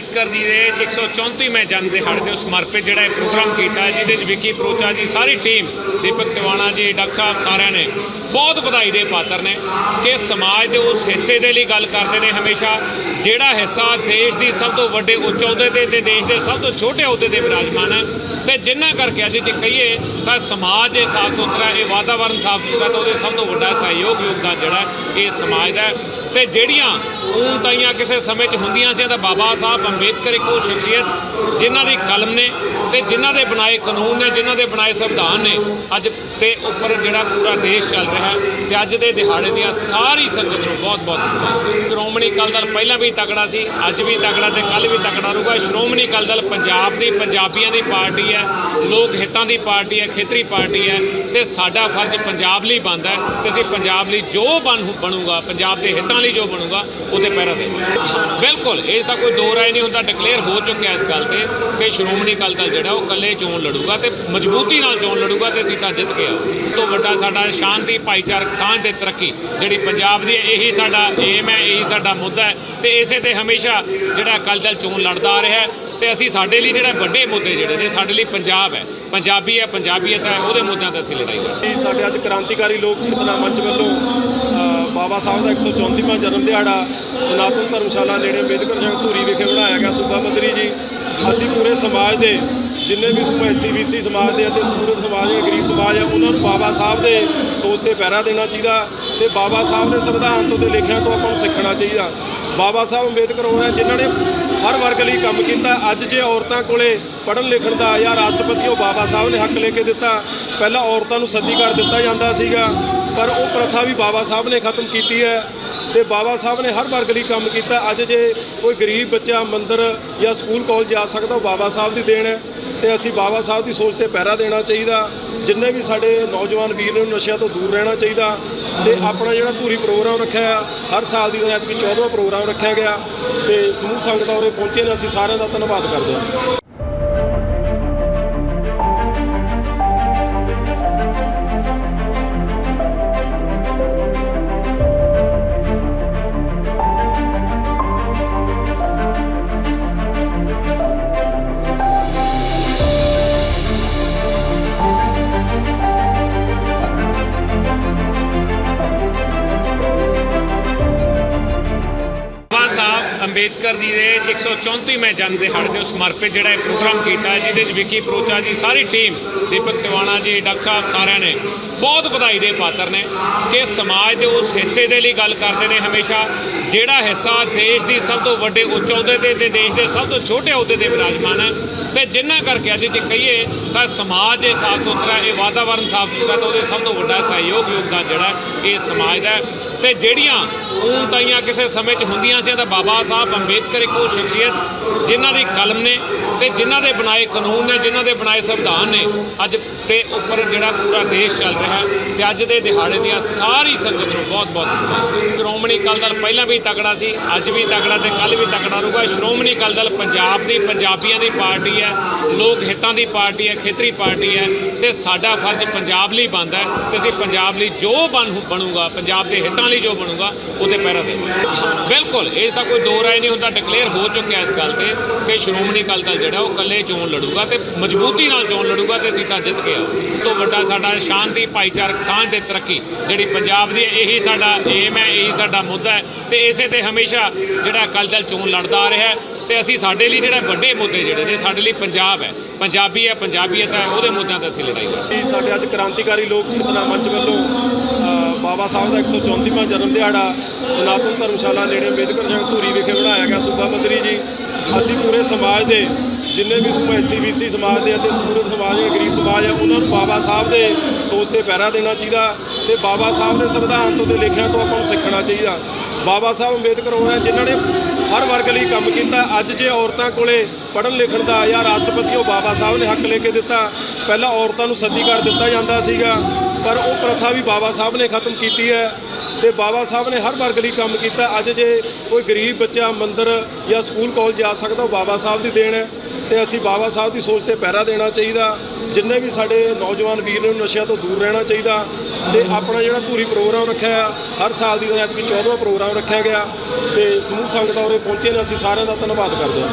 ਅੰਬੇਦਕਰ ਜੀ ਦੇ 134ਵੇਂ ਜਨਮ ਦਿਹਾੜੇ ਦੇ ਸਮਰਪਿਤ ਜਿਹੜਾ ਇਹ ਪ੍ਰੋਗਰਾਮ ਕੀਤਾ ਹੈ, ਜਿਹਦੇ ਵਿੱਚ ਵਿੱਕੀ ਪਰੋਚਾ ਜੀ ਸਾਰੀ ਟੀਮ ਦੀਪਕ ਟਿਵਾਣਾ ਜੀ ਡਾਕਟਰ ਸਾਹਿਬ ਸਾਰਿਆਂ ਨੇ ਬਹੁਤ ਵਧਾਈ ਦੇ ਪਾਤਰ ਨੇ ਕਿ ਸਮਾਜ ਦੇ ਉਸ ਹਿੱਸੇ ਦੇ ਲਈ ਗੱਲ ਕਰਦੇ ਨੇ ਹਮੇਸ਼ਾ। ਜਿਹੜਾ ਹਿੱਸਾ ਦੇਸ਼ ਦੀ ਸਭ ਤੋਂ ਵੱਡੇ ਉੱਚ ਅਹੁਦੇ ਤੇ ਤੇ ਦੇਸ਼ ਦੇ ਸਭ ਤੋਂ ਛੋਟੇ ਅਹੁਦੇ ਤੇ ਵਿਰਾਜਮਾਨ ਹੈ ਤੇ ਜਿੰਨਾ ਕਰਕੇ ਅੱਜ ਜੇ ਕਹੀਏ ਤਾਂ ਸਮਾਜ ਇਹ ਸਾਫ਼ ਸੁਥਰਾ ਇਹ ਵਾਤਾਵਰਣ ਸਾਫ਼ ਸੁਥਰਾ ਤਾਂ ਉਹਦੇ ਸਭ ਤੋਂ ਵੱਡਾ ਸਹਿਯੋਗ ਯੋਗਦਾਨ ਜਿਹੜਾ ਇਹ ਸਮਾਜ ਦਾ ਤੇ ਜਿਹੜੀਆਂ ਊਣਤਾਈਆਂ ਕਿਸੇ ਸਮੇਂ 'ਚ ਹੁੰਦੀਆਂ ਸੀ ਤਾਂ ਬਾਬਾ ਸਾਹਿਬ ਅੰਬੇਦਕਰ ਇੱਕ ਉਹ ਸ਼ਖਸੀਅਤ, ਜਿਨ੍ਹਾਂ ਦੀ ਕਲਮ ਨੇ ਤੇ ਜਿਨ੍ਹਾਂ ਦੇ ਬਣਾਏ ਕਾਨੂੰਨ ਨੇ, ਜਿਨ੍ਹਾਂ ਦੇ ਬਣਾਏ ਸੰਵਿਧਾਨ ਨੇ, ਅੱਜ ਤੇ ਉੱਪਰ ਜਿਹੜਾ ਪੂਰਾ ਦੇਸ਼ ਚੱਲ ਰਿਹਾ ਹੈ ਤੇ ਅੱਜ ਦੇ ਦਿਹਾੜੇ ਦੀਆਂ ਸਾਰੀ ਸੰਗਤ ਨੂੰ ਬਹੁਤ ਬਹੁਤ ਸ਼੍ਰੋਮਣੀ ਅਕਾਲੀ ਦਲ ਪਹਿਲਾਂ ਵੀ ਤਕੜਾ ਸੀ, ਅੱਜ ਵੀ ਤਕੜਾ ਤੇ ਕੱਲ ਵੀ ਤਕੜਾ ਰਹੂਗਾ। ਸ਼੍ਰੋਮਣੀ ਅਕਾਲੀ ਦਲ ਪੰਜਾਬ ਦੀ, ਪੰਜਾਬੀਆਂ ਦੀ ਪਾਰਟੀ ਹੈ, ਲੋਕ ਹਿੱਤਾਂ ਦੀ ਪਾਰਟੀ ਹੈ, ਖੇਤਰੀ ਪਾਰਟੀ ਹੈ ਤੇ ਸਾਡਾ ਫਰਜ਼ ਪੰਜਾਬ ਲਈ ਬਣਦਾ ਹੈ ਤੇ ਅਸੀਂ ਪੰਜਾਬ ਲਈ ਜੋ ਬਣ ਬਣੂਗਾ, ਪੰਜਾਬ ਦੇ ਹਿੱਤਾਂ ਲਈ ਜੋ ਬਣੂਗਾ ਉਹਦੇ ਪਹਿਰਾ ਦੇਵਾਂਗੇ ਬਿਲਕੁਲ ਇਸ ਦਾ ਕੋਈ ਦੋ ਰਾਏ ਨਹੀਂ ਹੁੰਦਾ ਡਿਕਲੇਅਰ ਹੋ ਚੁੱਕਿਆ ਇਸ ਗੱਲ ਤੇ ਕਿ ਸ਼੍ਰੋਮਣੀ ਅਕਾਲੀ ਦਲ ਜਿਹੜਾ ਉਹ ਇਕੱਲੇ ਚੋਣ ਲੜੂਗਾ ਤੇ ਮਜ਼ਬੂਤੀ ਨਾਲ ਚੋਣ ਲੜੂਗਾ ਤੇ ਸੀਟਾਂ ਜਿੱਤ ਕੇ ਆਊ ਤੋਂ ਵੱਡਾ ਸਾਡਾ ਸ਼ਾਂਤੀ ਭਾਈਚਾਰਕ ਸਾਂਝ ਤੇ ਤਰੱਕੀ। ਜਿਹੜੀ ਪੰਜਾਬ ਦੀ ਹੈ, ਇਹੀ ਸਾਡਾ ਏਮ ਹੈ ਇਹੀ ਸਾਡਾ ਮੁੱਦਾ ਹੈ ਤੇ ਇਸੇ ਤੇ ਹਮੇਸ਼ਾ ਜਿਹੜਾ ਅਕਾਲੀ ਦਲ ਚੋਣ ਲੜਦਾ ਆ ਰਿਹਾ ਹੈ ਤੇ ਅਸੀਂ ਸਾਡੇ ਲਈ ਜਿਹੜਾ ਵੱਡੇ ਮੁੱਦੇ ਜਿਹੜੇ ਨੇ ਸਾਡੇ ਲਈ ਪੰਜਾਬ ਹੈ। ਪੰਜਾਬੀ ਹੈ ਪੰਜਾਬੀਅਤ ਹੈ ਉਹਦੇ ਮੁੱਦਿਆਂ ਤੇ ਅਸੀਂ ਲੜਾਈ ਲੜਦੇ ਸਾਡੇ ਅੱਜ ਕ੍ਰਾਂਤੀਕਾਰੀ ਲੋਕ ਚੇਤਨਾ ਮੰਚ ਵੱਲੋਂ ਬਾਬਾ ਸਾਹਿਬ ਦਾ 134ਵਾਂ ਜਨਮ ਦਿਹਾੜਾ ਸਨਾਤਨ ਧਰਮਸ਼ਾਲਾ ਨੇੜੇ ਅੰਬੇਦਕਰ ਸਿੰਘ ਧੂਰੀ ਵਿਖੇ ਬਣਾਇਆ ਗਿਆ। ਸੂਬਾ ਮੰਤਰੀ ਜੀ, ਅਸੀਂ ਪੂਰੇ ਸਮਾਜ ਦੇ, ਜਿੰਨੇ ਵੀ ਸਮੂਹ ਐਸਸੀ ਬੀਸੀ ਸਮਾਜ ਦੇ ਅਤੇ ਸਮੂਹ ਸਮਾਜ ਦੇ ਗਰੀਬ ਸਮਾਜ ਆ, ਉਹਨਾਂ ਨੂੰ ਬਾਬਾ ਸਾਹਿਬ ਦੇ ਸੋਚ ਤੇ ਪਹਿਰਾ ਦੇਣਾ ਚਾਹੀਦਾ ਤੇ ਬਾਬਾ ਸਾਹਿਬ ਦੇ ਸੰਵਿਧਾਨ ਤੋਂ ਤੇ ਲਿਖਿਆਂ ਤੋਂ ਆਪਾਂ ਨੂੰ ਸਿੱਖਣਾ ਚਾਹੀਦਾ। ਬਾਬਾ ਸਾਹਿਬ ਅੰਬੇਦਕਰ ਹੋਰ ਹੈ, ਜਿਨ੍ਹਾਂ ਨੇ ਹਰ ਵਰਗ ਲਈ ਕੰਮ ਕੀਤਾ। ਅੱਜ ਜੇ ਔਰਤਾਂ ਕੋਲੇ ਪੜ੍ਹਨ ਲਿਖਣ ਦਾ ਜਾਂ ਰਾਸ਼ਟਰਪਤੀ ਉਹ ਬਾਬਾ ਸਾਹਿਬ ਨੇ ਹੱਕ ਲੈ ਕੇ ਦਿੱਤਾ, ਪਹਿਲਾਂ ਔਰਤਾਂ ਨੂੰ ਸੱਦੀ ਕਰ ਦਿੱਤਾ ਜਾਂਦਾ ਸੀਗਾ। ਪਰ ਉਹ ਪ੍ਰਥਾ ਵੀ ਬਾਬਾ ਸਾਹਿਬ ਨੇ ਖਤਮ ਕੀਤੀ ਹੈ ਤੇ ਬਾਬਾ ਸਾਹਿਬ ਨੇ ਹਰ ਵਰਗ ਲਈ ਕੰਮ ਕੀਤਾ। ਅੱਜ ਜੇ ਕੋਈ ਗਰੀਬ ਬੱਚਾ ਮੰਦਰ ਜਾਂ ਸਕੂਲ ਕਾਲਜ ਜਾ ਸਕਦਾ, ਉਹ ਬਾਬਾ ਸਾਹਿਬ ਦੀ ਦੇਣ ਹੈ ਤੇ ਅਸੀਂ ਬਾਬਾ ਸਾਹਿਬ ਦੀ ਸੋਚ ਤੇ ਪਹਿਰਾ ਦੇਣਾ ਚਾਹੀਦਾ। ਜਿੰਨੇ ਵੀ ਸਾਡੇ ਨੌਜਵਾਨ ਵੀਰ ਨੇ ਨਸ਼ਿਆਂ ਤੋਂ ਦੂਰ ਰਹਿਣਾ ਚਾਹੀਦਾ ਤੇ ਆਪਣਾ ਜਿਹੜਾ ਧੂਰੀ ਪ੍ਰੋਗਰਾਮ ਰੱਖਿਆ ਆ, ਹਰ ਸਾਲ ਦੀ ਤਰ੍ਹਾਂ ਐਤਕੀ 14ਵਾਂ ਪ੍ਰੋਗਰਾਮ ਰੱਖਿਆ ਗਿਆ ਤੇ ਸਮੂਹ ਸੰਗਤਾਂ ਉਰੇ ਪਹੁੰਚੇ ਨੇ। ਅਸੀਂ ਸਾਰਿਆਂ ਦਾ ਧੰਨਵਾਦ ਕਰਦੇ ਹਾਂ। ਅੰਬੇਦਕਰ ਜੀ ਦੇ 134ਵੇਂ ਜਨਮ ਦਿਹਾੜੇ ਦੇ ਸਮਰਪਿਤ ਜਿਹੜਾ ਇਹ ਪ੍ਰੋਗਰਾਮ ਕੀਤਾ ਜਿਹਦੇ ਵਿੱਚ ਵਿੱਕੀ ਪਰੋਚਾ ਜੀ, ਸਾਰੀ ਟੀਮ, ਦੀਪਕ ਟਿਵਾਣਾ ਜੀ, ਡਾਕਟਰ ਸਾਹਿਬ ਸਾਰਿਆਂ ਨੇ ਬਹੁਤ ਵਧਾਈ ਦੇ ਪਾਤਰ ਨੇ ਕਿ ਸਮਾਜ ਦੇ ਉਸ ਹਿੱਸੇ ਦੇ ਲਈ ਗੱਲ ਕਰਦੇ ਨੇ ਹਮੇਸ਼ਾ। ਜਿਹੜਾ ਹਿੱਸਾ ਦੇਸ਼ ਦੀ ਸਭ ਤੋਂ ਵੱਡੇ ਉੱਚ ਅਹੁਦੇ ਤੇ ਤੇ ਦੇਸ਼ ਦੇ ਸਭ ਤੋਂ ਛੋਟੇ ਅਹੁਦੇ ਤੇ ਵਿਰਾਜਮਾਨ ਹੈ, ਤੇ ਜਿੰਨਾ ਕਰਕੇ ਅੱਜ ਜੇ ਕਹੀਏ ਤਾਂ ਸਮਾਜ ਇਹ ਸਾਫ਼ ਸੁਥਰਾ, ਇਹ ਵਾਤਾਵਰਣ ਸਾਫ਼ ਸੁਥਰਾ ਤਾਂ ਉਹਦੇ ਸਭ ਤੋਂ ਵੱਡਾ ਸਹਿਯੋਗ ਯੋਗਦਾਨ ਜਿਹੜਾ ਇਹ ਸਮਾਜ ਦਾ ਹੈ। ਤੇ ਜਿਹੜੀਆਂ ਊਣਤਾਈਆਂ ਕਿਸੇ ਸਮੇਂ 'ਚ ਹੁੰਦੀਆਂ ਸੀ ਤਾਂ ਬਾਬਾ ਸਾਹਿਬ ਅੰਬੇਦਕਰ ਇੱਕ ਉਹ ਸ਼ਖਸੀਅਤ ਜਿਨ੍ਹਾਂ ਦੀ ਕਲਮ ਨੇ ਤੇ ਜਿਨ੍ਹਾਂ ਦੇ ਬਣਾਏ ਕਾਨੂੰਨ ਨੇ, ਜਿਨ੍ਹਾਂ ਦੇ ਬਣਾਏ ਸੰਵਿਧਾਨ ਨੇ, ਅੱਜ ਤੇ ਉੱਪਰ ਜਿਹੜਾ ਪੂਰਾ ਦੇਸ਼ ਚੱਲ ਰਿਹਾ। ਹੈ ਤੇ ਅੱਜ ਦੇ ਦਿਹਾੜੇ ਦੀਆਂ ਸਾਰੀ ਸੰਗਤ ਨੂੰ ਬਹੁਤ ਬਹੁਤ ਸ਼੍ਰੋਮਣੀ ਅਕਾਲੀ ਦਲ ਪਹਿਲਾਂ ਵੀ ਤਕੜਾ ਸੀ, ਅੱਜ ਵੀ ਤਕੜਾ ਤੇ ਕੱਲ ਵੀ ਤਕੜਾ ਰਹੂਗਾ। ਸ਼੍ਰੋਮਣੀ ਅਕਾਲੀ ਦਲ ਪੰਜਾਬ ਦੀ, ਪੰਜਾਬੀਆਂ ਦੀ ਪਾਰਟੀ ਹੈ, ਲੋਕ ਹਿੱਤਾਂ ਦੀ ਪਾਰਟੀ ਹੈ, ਖੇਤਰੀ ਪਾਰਟੀ ਹੈ ਤੇ ਸਾਡਾ ਫਰਜ਼ ਪੰਜਾਬ ਲਈ ਬਣਦਾ ਹੈ ਤੇ ਅਸੀਂ ਪੰਜਾਬ ਲਈ ਜੋ ਬਣ ਬਣੂਗਾ, ਪੰਜਾਬ ਦੇ ਹਿੱਤਾਂ ਲਈ ਜੋ ਬਣੂਗਾ, ਉਹਦੇ ਪਹਿਰਾ ਦੇਵਾਂਗੇ ਬਿਲਕੁਲ, ਇਹ ਤਾਂ ਕੋਈ ਦੋ ਰਾਏ ਨਹੀਂ ਹੁੰਦਾ ਡਿਕਲੇਅਰ ਹੋ ਚੁੱਕਿਆ ਇਸ ਗੱਲ ਤੇ ਕਿ ਸ਼੍ਰੋਮਣੀ ਅਕਾਲੀ ਦਲ ਜਿਹੜਾ ਉਹ ਇਕੱਲੇ ਚੋਣ ਲੜੂਗਾ ਤੇ ਮਜ਼ਬੂਤੀ ਨਾਲ ਚੋਣ ਲੜੂਗਾ ਤੇ ਸੀਟਾਂ ਜਿੱਤ ਕੇ ਆਊ ਤੋਂ ਵੱਡਾ ਸਾਡਾ ਸ਼ਾਂਤੀ ਭਾਈਚਾਰਕ ਸਾਂਝ ਤੇ ਤਰੱਕੀ ਜਿਹੜੀ ਪੰਜਾਬ ਦੀ ਇਹੀ ਸਾਡਾ ਏਮ ਹੈ, ਇਹੀ ਸਾਡਾ ਮੁੱਦਾ ਹੈ ਤੇ ਇਸੇ ਤੇ ਹਮੇਸ਼ਾ ਜਿਹੜਾ ਅਕਾਲੀ ਦਲ ਚੋਣ ਲੜਦਾ ਆ ਰਿਹਾ ਹੈ ਤੇ ਅਸੀਂ ਸਾਡੇ ਲਈ ਜਿਹੜਾ ਵੱਡੇ ਮੁੱਦੇ ਜਿਹੜੇ ਨੇ, ਸਾਡੇ ਲਈ ਪੰਜਾਬ ਹੈ। ਪੰਜਾਬੀ ਹੈ ਪੰਜਾਬੀਅਤ ਹੈ ਉਹਦੇ ਮੁੱਦਿਆਂ ਤੇ ਅਸੀਂ ਲੜਾਈ ਲੜਦੇ ਸਾਡੇ ਅੱਜ ਕ੍ਰਾਂਤੀਕਾਰੀ ਲੋਕ ਚੇਤਨਾ ਮੰਚ ਵੱਲੋਂ ਬਾਬਾ ਸਾਹਿਬ ਦਾ 134ਵਾਂ ਜਨਮ ਦਿਹਾੜਾ ਸਨਾਤਨ ਧਰਮਸ਼ਾਲਾ ਨੇੜੇ ਅੰਬੇਦਕਰ ਸਿੰਘ ਧੂਰੀ ਵਿਖੇ ਬਣਾਇਆ ਗਿਆ। ਸੂਬਾ ਮੰਤਰੀ ਜੀ, ਅਸੀਂ ਪੂਰੇ ਸਮਾਜ ਦੇ ਜਿੰਨੇ ਵੀ ਸਮੂਹ ਐਸਸੀ ਬੀਸੀ ਸਮਾਜ ਦੇ ਅਤੇ ਸਮੂਹ ਸਮਾਜ ਦੇ ਗਰੀਬ ਸਮਾਜ ਆ, ਉਹਨਾਂ ਨੂੰ ਬਾਬਾ ਸਾਹਿਬ ਦੇ ਸੋਚ ਤੇ ਪਹਿਰਾ ਦੇਣਾ ਚਾਹੀਦਾ ਤੇ ਬਾਬਾ ਸਾਹਿਬ ਦੇ ਸੰਵਿਧਾਨ ਤੋਂ ਤੇ ਲਿਖਿਆਂ ਤੋਂ ਆਪਾਂ ਨੂੰ ਸਿੱਖਣਾ ਚਾਹੀਦਾ। ਬਾਬਾ ਸਾਹਿਬ ਅੰਬੇਦਕਰ ਹੋਰਾਂ ਜਿਨ੍ਹਾਂ ਨੇ ਹਰ ਵਰਗ ਲਈ ਕੰਮ ਕੀਤਾ, ਅੱਜ ਜੇ ਔਰਤਾਂ ਕੋਲੇ ਪੜ੍ਹਨ ਲਿਖਣ ਦਾ ਜਾਂ ਰਾਸ਼ਟਰਪਤੀ ਉਹ ਬਾਬਾ ਸਾਹਿਬ ਨੇ ਹੱਕ ਲੈ ਕੇ ਦਿੱਤਾ, ਪਹਿਲਾਂ ਔਰਤਾਂ ਨੂੰ ਸੱਦੀ ਕਰ ਦਿੱਤਾ ਜਾਂਦਾ ਸੀਗਾ, ਪਰ ਉਹ ਪ੍ਰਥਾ ਵੀ ਬਾਬਾ ਸਾਹਿਬ ਨੇ ਖਤਮ ਕੀਤੀ ਹੈ ਤੇ ਬਾਬਾ ਸਾਹਿਬ ਨੇ ਹਰ ਵਰਗ ਲਈ ਕੰਮ ਕੀਤਾ, ਅੱਜ ਜੇ ਕੋਈ ਗਰੀਬ ਬੱਚਾ ਮੰਦਰ ਜਾਂ ਸਕੂਲ ਕਾਲਜ ਜਾ ਸਕਦਾ, ਉਹ ਬਾਬਾ ਸਾਹਿਬ ਦੀ ਦੇਣ ਹੈ। ਤੇ ਅਸੀਂ ਬਾਬਾ ਸਾਹਿਬ ਦੀ ਸੋਚ ਤੇ ਪਹਿਰਾ ਦੇਣਾ ਚਾਹੀਦਾ। ਜਿੰਨੇ ਵੀ ਸਾਡੇ ਨੌਜਵਾਨ ਵੀਰ ਨੇ ਨਸ਼ਿਆਂ ਤੋਂ ਦੂਰ ਰਹਿਣਾ ਚਾਹੀਦਾ। ਤੇ ਆਪਣਾ ਜਿਹੜਾ ਧੂਰੀ ਪ੍ਰੋਗਰਾਮ ਰੱਖਿਆ ਹਰ ਸਾਲ ਦੀ ਤਰ੍ਹਾਂ ਐਤਕੀ 14ਵਾਂ ਪ੍ਰੋਗਰਾਮ ਰੱਖਿਆ ਗਿਆ। ਤੇ ਸਮੂਹ ਸੰਗਤ ਉਰੇ ਪਹੁੰਚੇ ਨੇ, ਅਸੀਂ ਸਾਰਿਆਂ ਦਾ ਧੰਨਵਾਦ ਕਰਦੇ ਹਾਂ।